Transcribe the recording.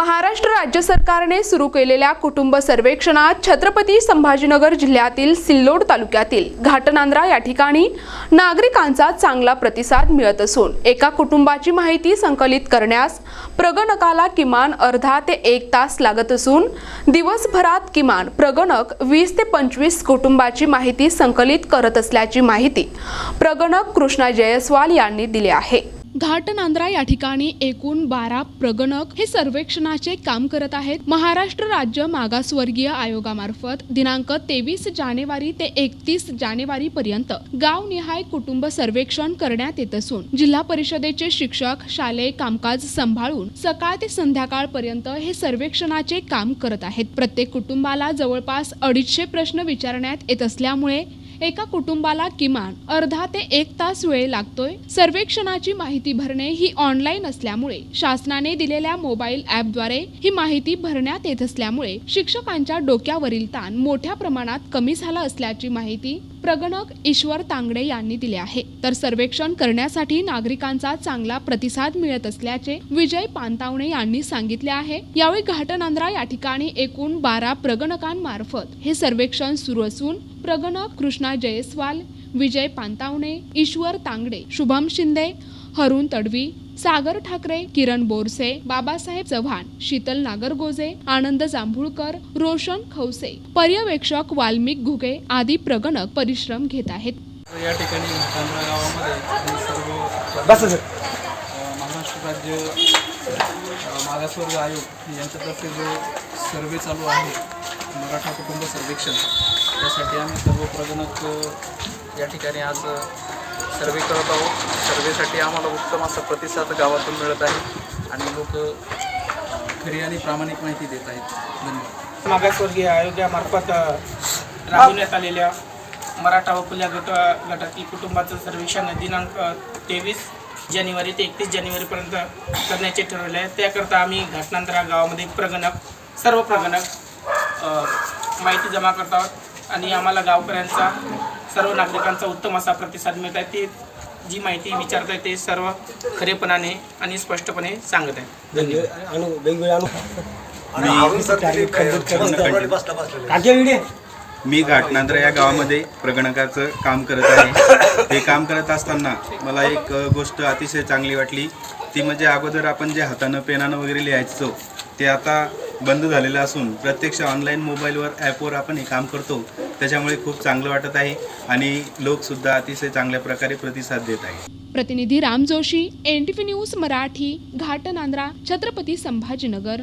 महाराष्ट्र राज्य सरकारने सुरू केलेल्या कुटुंब सर्वेक्षणात छत्रपती संभाजीनगर जिल्ह्यातील सिल्लोड तालुक्यातील घाटनांद्रा या ठिकाणी नागरिकांचा चांगला प्रतिसाद मिळत असून एका कुटुंबाची माहिती संकलित करण्यास प्रगणकाला किमान अर्धा ते एक तास लागत असून दिवसभरात किमान प्रगणक वीस ते पंचवीस कुटुंबाची माहिती संकलित करत असल्याची माहिती प्रगणक कृष्णा जयस्वाल यांनी दिली आहे. घाटनांद्रा या ठिकाणी एकूण बारा प्रगणक हे सर्वेक्षणाचे काम करत आहेत. महाराष्ट्र राज्य मागासवर्गीय आयोगामार्फत दिनांक तेवीस जानेवारी ते एकतीस जानेवारी पर्यंत गावनिहाय कुटुंब सर्वेक्षण करण्यात येत असून जिल्हा परिषदेचे शिक्षक शालेय कामकाज सांभाळून सकाळ ते संध्याकाळपर्यंत हे सर्वेक्षणाचे काम करत आहेत. प्रत्येक कुटुंबाला जवळपास अडीचशे प्रश्न विचारण्यात येत असल्यामुळे एका कुटुंबाला किमान अर्धा ते एक तास वेळ लागतोय. सर्वेक्षणाची माहिती भरणे ही ऑनलाईन असल्यामुळे शासनाने दिलेल्या मोबाईल ॲपद्वारे ही माहिती भरण्यात येत असल्यामुळे शिक्षकांच्या डोक्यावरील ताण मोठ्या प्रमाणात कमी झाला असल्याची माहिती प्रगणक ईश्वर तांगडे यांनी दिले आहे. तर सर्वेक्षण करण्यासाठी नागरिकांचा चांगला प्रतिसाद मिळत असल्याचे विजय पानतावणे यांनी सांगितले आहे. यावेळी घाटनांद्रा या ठिकाणी एकूण बारा प्रगणकांमार्फत हे सर्वेक्षण सुरू असून प्रगणक कृष्णा जयस्वाल विजय पानतावणे ईश्वर तांगडे शुभम शिंदे हरुण तडवी सागर ठाकरे किरण बोरसे बाबासाहेब चव्हाण शीतल नागरगोजे आनंद जांभुळकर रोशन खवसे पर्यवेक्षक वाल्मिक घुगे आदी प्रगणक परिश्रम घेत आहेत. या ठिकाणी सर्व महाराष्ट्र राज्य मागासवर्ग आयोग यांच्यातर्फे जो सर्वे चालू आहे मराठा कुटुंब सर्वेक्षण त्यासाठी आम्ही सर्व प्रगणक या ठिकाणी आज सर्वे करत आहोत. सर्वेसाठी आम्हाला उत्तम असा प्रतिसाद गावातून मिळत आहे. आणि लोक खरी आणि प्रामाणिक माहिती देत आहेत. धन्यवाद. मागासवर्गीय आयोगामार्फत राबवण्यात आलेल्या मराठा व खुल्या गट गटातील कुटुंबाचं सर्वेक्षण दिनांक तेवीस जानेवारी ते एकतीस जानेवारीपर्यंत करण्याचे ठरवले आहे. त्याकरता आम्ही घाटनांतरा गावामध्ये प्रगणक सर्व प्रगणक माहिती जमा करत आहोत. आणि आम्हाला गावकऱ्यांचा सर्व नागरिकांचा उत्तम असा प्रतिसाद मिळत आहे. ते जी माहिती विचारत आहे ते सर्व खरेपणाने आणि स्पष्टपणे सांगत आहे. धन्यवाद. मी घाटनांद्रा या गावामध्ये प्रगणकाचं काम करत आहे. हे काम करत असताना मला एक गोष्ट अतिशय चांगली वाटली. ती म्हणजे अगोदर आपण जे हातानं पेनानं वगैरे लिहायचो ते आता बंद झालेलं असून प्रत्यक्ष ऑनलाईन मोबाईलवर ॲपवर आपण हे काम करतो. त्याच्यामुळे खूप चांगलं वाटत आहे आणि लोकसुद्धा अतिशय चांगल्या प्रकारे प्रतिसाद देत आहे प्रतिनिधी Ram Joshi N T V news Marathi Ghatnandra Chhatrapati Sambhajinagar.